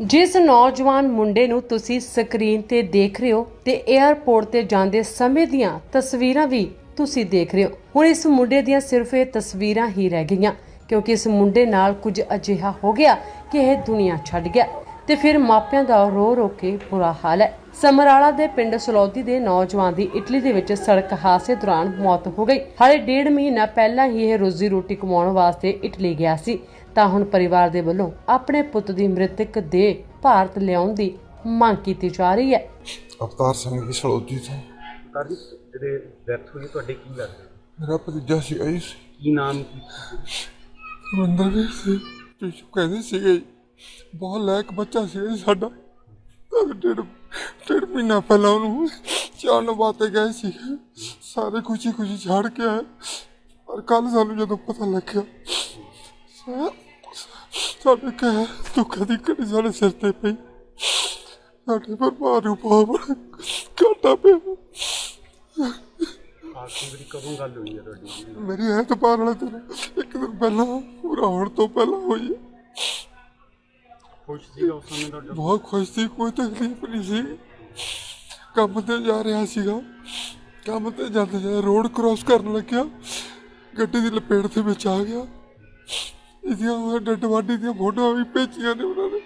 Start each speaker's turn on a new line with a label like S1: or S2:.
S1: ਜਿਸ ਨੌਜਵਾਨ ਮੁੰਡੇ ਨੂੰ ਤੁਸੀਂ ਸਕਰੀਨ ਤੇ ਦੇਖ ਰਹੇ ਹੋ ਤੇ 에ਅਰਪੋਰਟ ਤੇ ਜਾਂਦੇ ਸਮੇਂ ਦੀਆਂ ਤਸਵੀਰਾਂ ਵੀ ਤੁਸੀਂ ਦੇਖ ਰਹੇ ਹੋ। ਹੁਣ ਇਸ ਮੁੰਡੇ ਦੀਆਂ ਸਿਰਫ ਇਹ ਤਸਵੀਰਾਂ ਹੀ ਰਹਿ ਗਈਆਂ, ਕਿਉਂਕਿ ਇਸ ਮੁੰਡੇ ਨਾਲ ਕੁਝ ਅਜਿਹਾ ਹੋ ਗਿਆ ਕਿ ਇਹ ਦੁਨੀਆ ਛੱਡ ਗਿਆ। ਤੇ ਫਿਰ ਮਾਪਿਆਂ ਦਾ ਰੋ ਰੋ ਕੇ ਬੁਰਾ ਹਾਲ ਹੈ। ਸਮਰਾਲਾ ਦੇ ਪਿੰਡ ਸਲੌਦੀ ਦੇ ਨੌਜਵਾਨ ਦੀ ਇਟਲੀ ਦੇ ਵਿੱਚ ਸੜਕ ਹਾਦਸੇ ਦੌਰਾਨ ਮੌਤ ਹੋ ਗਈ। ਹਾਲੇ ਡੇਢ ਮਹੀਨਾ ਪਹਿਲਾਂ ਹੀ ਇਹ ਰੋਜ਼ੀ ਰੋਟੀ ਕਮਾਉਣ ਵਾਸਤੇ ਇਟਲੀ ਗਿਆ ਸੀ। ਤਾਂ ਹੁਣ ਪਰਿਵਾਰ ਦੇ ਵੱਲੋਂ ਆਪਣੇ ਪੁੱਤ ਦੀ ਮ੍ਰਿਤਕ ਦੇ ਭਾਰਤ ਲਿਆਉਣ ਦੀ ਮੰਗ ਕੀਤੀ ਜਾ ਰਹੀ ਹੈ।
S2: ਅਵਤਾਰ ਸਿੰਘ ਦੀ ਸਲੋਦੀ ਤੋਂ।
S3: ਕਾਦੀ ਜਿਹੜੇ ਡੈਥ ਹੋਈ ਤੁਹਾਡੇ ਕੀ ਲੱਗਦਾ
S2: ਮੇਰਾ ਭਤੀਜਾ ਸੀ ਆਈ
S3: ਕੀ ਨਾਮ ਕੀ
S2: ਮੰਦਰ ਵੀ ਸੀ। ਪਿਛੂ ਕਹਿੰਦੇ ਸੀਗੇ ਜੀ, ਬਹੁਤ ਲਾਇਕ ਬੱਚਾ ਸੀ ਇਹ ਸਾਡਾ। ਡੇਢ ਡੇਢ ਮਹੀਨਾ ਪਹਿਲਾਂ ਉਹਨੂੰ ਚਾਣ ਬਾਤੇ ਗਏ ਸੀ। ਸਾਰੇ ਖੁਸ਼ੀ ਖੁਸ਼ੀ ਛੱਡ ਕੇ ਆਏ। ਪਰ ਕੱਲ ਸਾਨੂੰ ਜਦੋਂ ਪਤਾ ਲੱਗਿਆ ਸਾਡੇ ਕਹਿ ਦੁੱਖ ਦੀ ਘੜੀ ਸਾਡੇ ਸਿਰ ਤੇ ਪਈ। ਸਾਡੇ ਪਰਿਵਾਰ ਨੂੰ ਬਹੁਤ ਘਾਟਾ ਪਿਆ।
S3: ਆਖਰੀ ਵਾਰੀ ਕਦੋਂ ਗੱਲ ਹੋਈ ਹੈ ਤੁਹਾਡੀ?
S2: ਮੇਰੀ ਐਤਵਾਰ ਵਾਲੇ ਦਿਨ ਇੱਕ ਦਿਨ ਪਹਿਲਾਂ ਪੂਰਾ ਹੋਣ ਤੋਂ ਪਹਿਲਾਂ ਹੋਈ ਹੈ।
S3: ਖੁਸ਼ ਸੀਗਾ ਉਸ ਸਮੇਂ ਤੁਹਾਡਾ
S2: ਬਹੁਤ ਖੁਸ਼ ਸੀ, ਕੋਈ ਤਕਲੀਫ ਨਹੀਂ ਸੀ। ਕੰਮ ਤੇ ਜਾ ਰਿਹਾ ਸੀਗਾ। ਕੰਮ ਤੇ ਜਾਂਦੇ ਜਾਂਦੇ ਰੋਡ ਕ੍ਰਾਸ ਕਰਨ ਲੱਗਿਆ। ਗੱਡੀ ਦੀ ਲਪੇਟ ਦੇ ਵਿੱਚ ਆ ਗਿਆ। ਇਹਦੀਆਂ ਡੱਡ ਵਾਡੀ ਦੀਆਂ ਫੋਟੋਆਂ ਵੀ ਭੇਜੀਆਂ ਨੇ ਉਹਨਾਂ ਨੇ।